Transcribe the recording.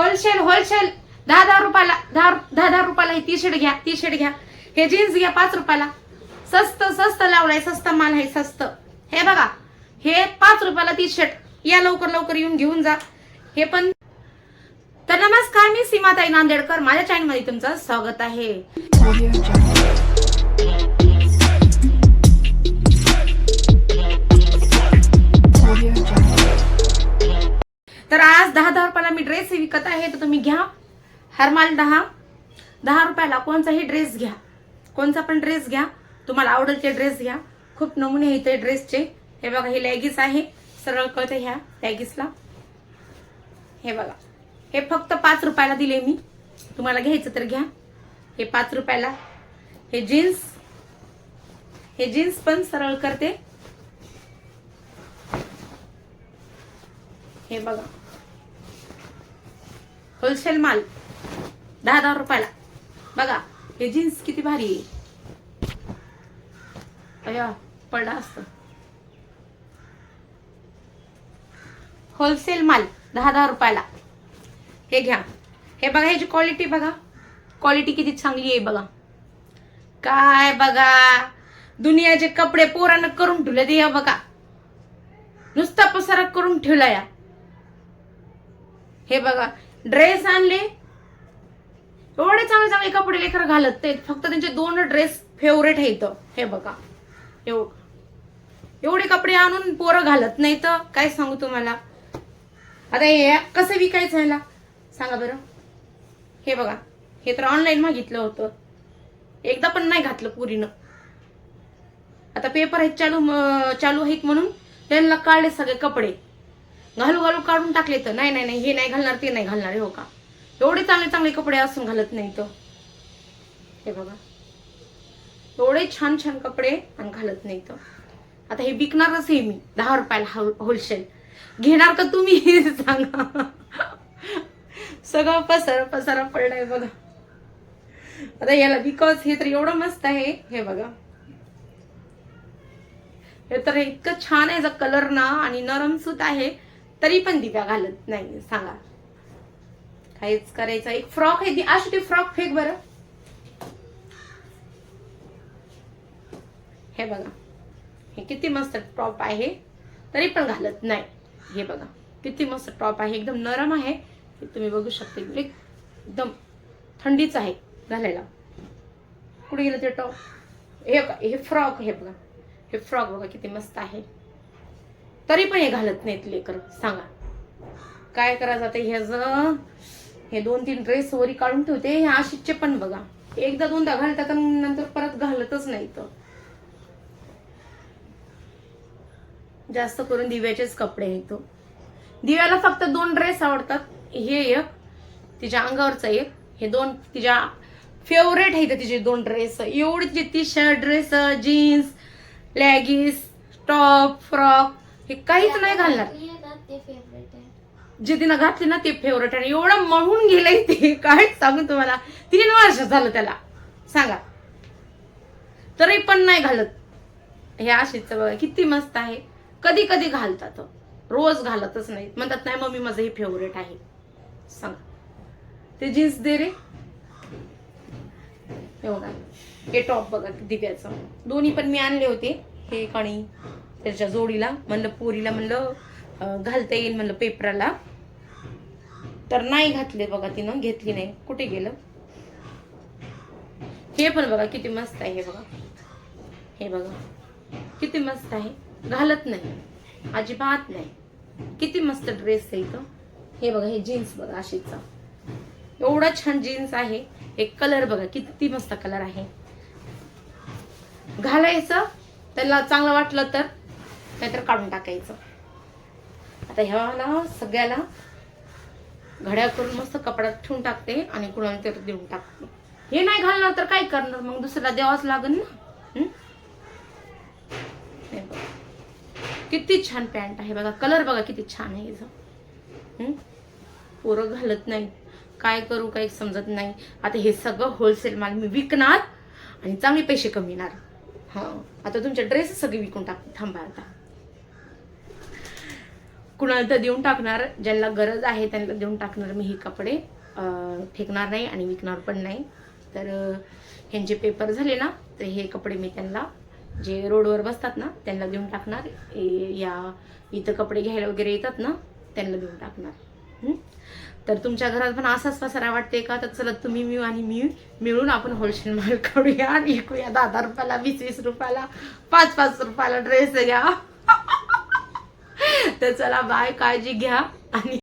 Wholesale wholesale. दहा दहा रुपयाला दहा दहा दहा रुपयाला हे टी शर्ट घ्या टी शर्ट घ्या. हे जीन्स घ्या पाच रुपयाला. स्वस्त स्वस्त लावलाय स्वस्त माल आहे स्वस्त हे बघा हे पाच रुपयाला टी शर्ट या लवकर लवकर येऊन घेऊन जा. हे पण तर नमस्कार मी सीमाताई नांदेडकर. माझ्या चॅनलमध्ये तुमचं स्वागत आहे. विकत आहे तर तुम्ही घ्या. हरमाल दहा. दहा रुपयाला कोणताही ड्रेस घ्या. कोणता पण ड्रेस घ्या. तुम्हाला आवडेल ते ड्रेस घ्या. खूप नमुने आहेत ते ड्रेसचे हे बघा हे लेगिस आहे. सरळ कळते ह्या लेगिसला हे बघा. हे फक्त पाच रुपयाला दिले मी. तुम्हाला घ्यायचं तर घ्या. हे पाच रुपयाला. हे जीन्स हे जीन्स पण सरळ करते. हे बघा. होलसेल माल. दहा दहा रुपयाला. बघा हे जीन्स किती भारी आहे. अया पडला असत. होलसेल माल दहा दहा रुपयाला. हे घ्या. हे बघा ह्याची क्वालिटी बघा. क्वालिटी किती चांगली आहे बघा. काय बघा? दुनियाचे कपडे पोरानं करून ठेवले ते या बघा. नुसता पसारा करून ठेवला या. हे बघा ड्रेस आणले. एवढे चांगले चांगले कपडे लेकर घालत ते फक्त त्यांचे दोन ड्रेस फेवरेट आहेत हे बघा. एव एवढे कपडे आणून पोरं घालत नाही तर काय सांगू तुम्हाला? आता हे कसं विकायचं ह्याला? सांगा बरं. हे बघा. हे तर ऑनलाईन मागितलं होतं. एकदा पण नाही घातलं पुरीनं. आता पेपर आहेत चालू चालू आहेत म्हणून. त्यांना काढले सगळे कपडे. घालू घालू काढून टाकले तर. नाही नाही नाही हे नाही घालणार ते नाही घालणार हो का? एवढे चांगले चांगले कपडे असून घालत नाही तर हे बघा. एवढे छान छान कपडे आणि घालत नाही तर आता हे विकणारच हे मी. दहा रुपयाला होलसेल. घेणार का तुम्ही सांगा. सगळं पसर पसारा पडलाय बघा. आता याला बिकॉज हे तर एवढं मस्त आहे. हे बघा. हे तर इतकं छान आहे. जर कलर ना आणि नरम सुत आहे. तरी पण दिव्या घालत नाही सांगा. काहीच करायचं एक फ्रॉक आहे अशी ते फ्रॉक फेक बरं. हे बघा. हे किती मस्त टॉप आहे तरी पण घालत नाही. हे बघा किती मस्त टॉप आहे एकदम नरम आहे. तुम्ही बघू शकता एकदम थंडीच आहे घालायला. कुठे गेलं ते टॉप? हे हे फ्रॉक हे बघा. हे फ्रॉक बघा किती मस्त आहे. तरी पण हे घालत नाहीत लेकर सांगा. काय करायचं आता ह्याच हे दोन तीन ड्रेस वरी काढून ठेवते हे आशिषचे पण बघा. एकदा दोनदा घालतात नंतर परत घालतच नाही तर जास्त करून दिव्याचेच कपडे आहेत दिव्याला फक्त दोन ड्रेस आवडतात. हे एक तिच्या अंगावरचा एक. हे दोन तिच्या फेवरेट आहेत तिचे दोन ड्रेस एवढे तिचे T shirt dress jeans leggings top frock हे काहीच नाही घालणार. जे तिनं घातले ना ते फेवरेट आणि एवढं म्हणून गेलंय ते. काय सांगू तुम्हाला? तीन वर्ष झालं त्याला. सांगा. तरी पण नाही घालत. हे आशिषचं बघा किती मस्त आहे. कधी कधी घालतात रोज घालतच नाहीत म्हणतात नाही मम्मी माझं हे फेवरेट आहे. सांगा. ते जीन्स दे रे. एवढा हे टॉप बघा दिव्याचं. दोन्ही पण मी आणले होते. हे कणी. त्याच्या जोडीला म्हणलं पोरीला म्हणलं घालता येईल म्हणलं पेपराला. तर नाही घातले बघा तिनं घेतली नाही. कुठे गेलं? हे पण बघा किती मस्त आहे हे बघा. हे बघा. किती मस्त आहे. घालत नाही. अजिबात नाही. किती मस्त ड्रेस आहे इथं. हे बघा हे जीन्स बघा अशीचा. एवढा छान जीन्स आहे. एक कलर बघा किती मस्त कलर आहे. घालायचं त्याला चांगलं वाटलं तर नाहीतर काढून टाकायचं. आता ह्याला सगळ्याला घड्या करून मस्त कपड्यात ठेवून टाकते आणि कुणाला तर देऊन टाकते. हे नाही घालणार तर काय करणार? मग दुसऱ्याला द्यावाच लागेल ना? बघा. किती छान पॅन्ट आहे बघा. कलर बघा किती छान आहे याचा. पोरं घालत नाही. काय करू काही समजत नाही. आता हे सगळं होलसेल माल मी विकणार आणि चांगले पैसे कमिणार हा. आता तुमचे ड्रेस सगळे विकून टाक थांबा आता. कुणाला तर देऊन टाकणार ज्यांना गरज आहे त्यांना देऊन टाकणार मी हे कपडे. फेकणार नाही आणि विकणार पण नाही. तर ह्यांचे पेपर झाले ना तर हे कपडे मी त्यांना जे रोडवर बसतात ना त्यांना देऊन टाकणार. या इथं कपडे घ्यायला वगैरे येतात ना त्यांना देऊन टाकणार. तर तुमच्या घरात पण असाच पसारा वाटते का? तर चला तुम्ही मी आणि मी मिळून आपण होलसेल माल करूया आणि विकूया. दहा दहा रुपयाला वीस वीस रुपयाला पाच पाच रुपयाला ड्रेस घ्या तर चला बाय काळजी घ्या आणि